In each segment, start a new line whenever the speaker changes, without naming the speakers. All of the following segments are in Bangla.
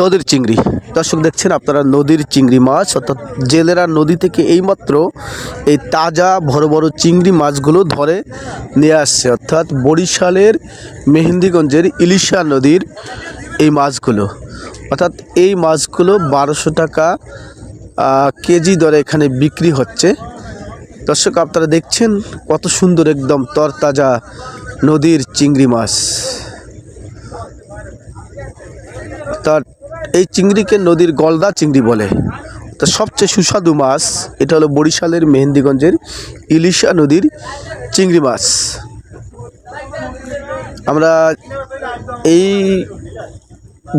নদীর চিংড়ি। দর্শক দেখছেন, আপনারা নদীর চিংড়ি মাছ, অর্থাৎ জেলেরা নদী থেকে এইমাত্র এই তাজা বড় বড় চিংড়ি মাছগুলো ধরে নিয়ে আসছে। অর্থাৎ বরিশালের মেহেন্দিগঞ্জের ইলিশা নদীর এই মাছগুলো। অর্থাৎ এই মাছগুলো বারোশো টাকা কেজি দরে এখানে বিক্রি হচ্ছে। দর্শক, আপনারা দেখছেন কত সুন্দর একদম তরতাজা নদীর চিংড়ি মাছ। তার এই চিংড়িকে নদীর গলদা চিংড়ি বলে। তো সবচেয়ে সুস্বাদু মাছ, এটা হলো বরিশালের মেহেন্দিগঞ্জের ইলিশা নদীর চিংড়ি মাছ। আমরা এই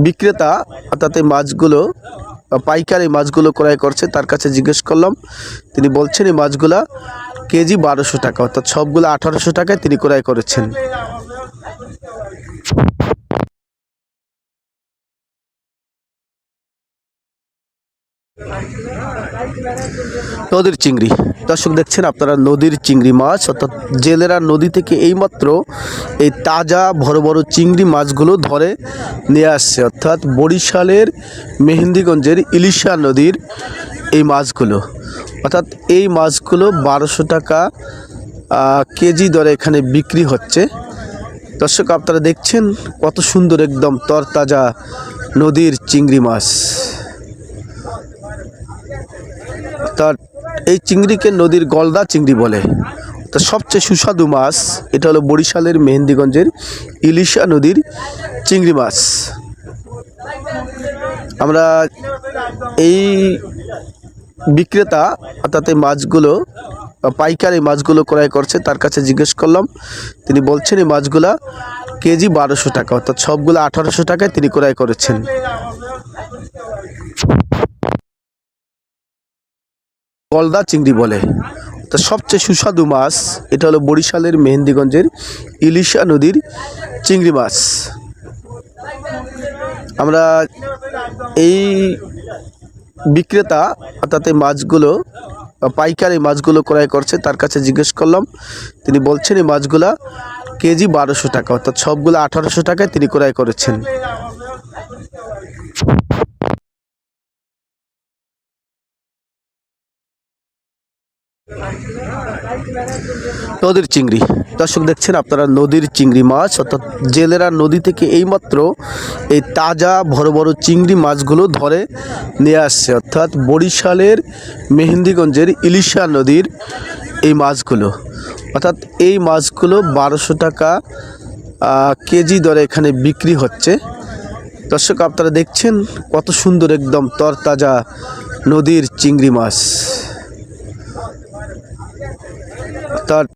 বিক্রেতা, অর্থাৎ এই মাছগুলো, পাইকার এই মাছগুলো ক্রয় করছে, তার কাছে জিজ্ঞেস করলাম, তিনি বলছেন এই মাছগুলা কেজি বারোশো টাকা, অর্থাৎ সবগুলো আঠারোশো টাকায় তিনি ক্রয় করেছেন। নদীর চিংড়ি। দর্শক দেখছেন, আপনারা নদীর চিংড়ি মাছ, অর্থাৎ জেলেরা নদী থেকে এইমাত্র এই তাজা বড় বড় চিংড়ি মাছগুলো ধরে নিয়ে আসছে। অর্থাৎ বরিশালের মেহেন্দিগঞ্জের ইলিশা নদীর এই মাছগুলো। অর্থাৎ এই মাছগুলো বারোশো টাকা কেজি দরে এখানে বিক্রি হচ্ছে। দর্শক, আপনারা দেখছেন কত সুন্দর একদম তরতাজা নদীর চিংড়ি মাছ। তার এই চিংড়িকে নদীর গলদা চিংড়ি বলে। তো সবচেয়ে সুস্বাদু মাছ, এটা হলো বরিশালের মেহেন্দিগঞ্জের ইলিশা নদীর চিংড়ি মাছ। আমরা এই বিক্রেতা, অর্থাৎ এই মাছগুলো, পাইকার মাছগুলো ক্রয় করছে, তার কাছে জিজ্ঞেস করলাম, তিনি বলছেন এই মাছগুলা কেজি বারোশো টাকা, অর্থাৎ সবগুলো আঠারোশো টাকায় তিনি ক্রয় করেছেন। গলদা চিংড়ি বলে। তো সবচেয়ে সুস্বাদু মাছ, এটা হলো বরিশালের মেহেন্দিগঞ্জের ইলিশা নদীর চিংড়ি মাছ। আমরা এই বিক্রেতা, অর্থাৎ এই মাছগুলো পাইকার এই মাছগুলো ক্রয় করছে, তার কাছে জিজ্ঞেস করলাম, তিনি বলছেন, এই মাছগুলা কেজি বারোশো টাকা অর্থাৎ সবগুলো আঠারোশো টাকায় তিনি ক্রয় করেছেন। নদীর চিংড়ি। দর্শক দেখছেন, আপনারা নদীর চিংড়ি মাছ, অর্থাৎ জেলেরা নদী থেকে এইমাত্র এই তাজা বড় বড় চিংড়ি মাছগুলো ধরে নিয়ে আসছে। অর্থাৎ বরিশালের মেহেন্দিগঞ্জের ইলিশা নদীর এই মাছগুলো। অর্থাৎ এই মাছগুলো বারোশো টাকা কেজি দরে এখানে বিক্রি হচ্ছে। দর্শক, আপনারা দেখছেন কত সুন্দর একদম তরতাজা নদীর চিংড়ি মাছ। তার